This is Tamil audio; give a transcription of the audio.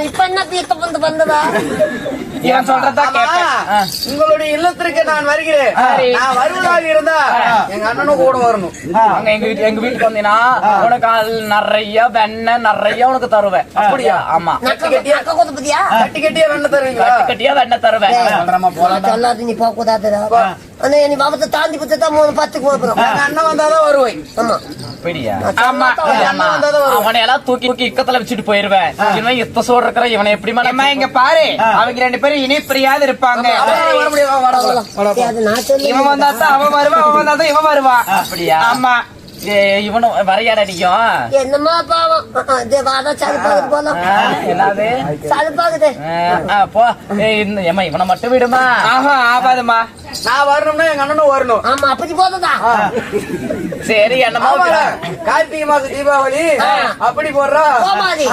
இப்ப என்ன தீர்த்த வந்து வந்ததா இவன் சொல்றதா கேட்பேன். உங்களுடைய இல்லத்திற்கு நான் வருகிறேன். நான் வருவதாக இருந்தா எங்க அண்ணனும் கூட வரணும். அங்க எங்க வீட்டு எங்க வீட்டுக்கு வந்தீங்கன்னா உனக்கு அது நிறைய வெண்ணெய் நிறைய உனக்கு தருவேன். அப்படியா? ஆமா. கொத்து பத்தியா கட்டி கட்டியே வெண்ண தருவீங்களா? கட்டி கட்டியா வெண்ணெய் தருவேன். சொல்லாது நீ போக கூடாதுடா ஆனா நீ பாபத்தை தாண்டி பத்து தான் மூணு பத்துக்கு போகிறோம் எங்க அண்ணன் வந்தாதான் வருவேன். ஆமா. தூக்கி தூக்கி இக்கத்துல வச்சுட்டு போயிருவேன். இவன் இத்த இருக்கிற இவனை எப்படி இங்க பாரு. அவங்க ரெண்டு பேரும் இணைப்பிரியாது இருப்பாங்க. இவன் வந்தா தான் அவன் வருவான் அவன் வந்தா தான் இவன் வருவான் அப்படியா? ஆமா. ஏய், இவனும் வரையாட அடிக்கும். என்னமா பாவம். அஹ், அஹ், இதே வாடா சலுப்பாகுது போலாம். ஆ, என்னது? சலுப்பாகுது ஆ, ஆ, போ. ஏய், இந்த- ஏம்மா இவனை மட்டும் விடுமா? ஆஹா ஆபாதம்மா நான் வரணும்னா எங்க அண்ணனும் வரணும். ஆமா அப்படி போததா சரி என்னமா கார்த்திகை மாசம் தீபாவளி. அப்படி போடுறா. சரி.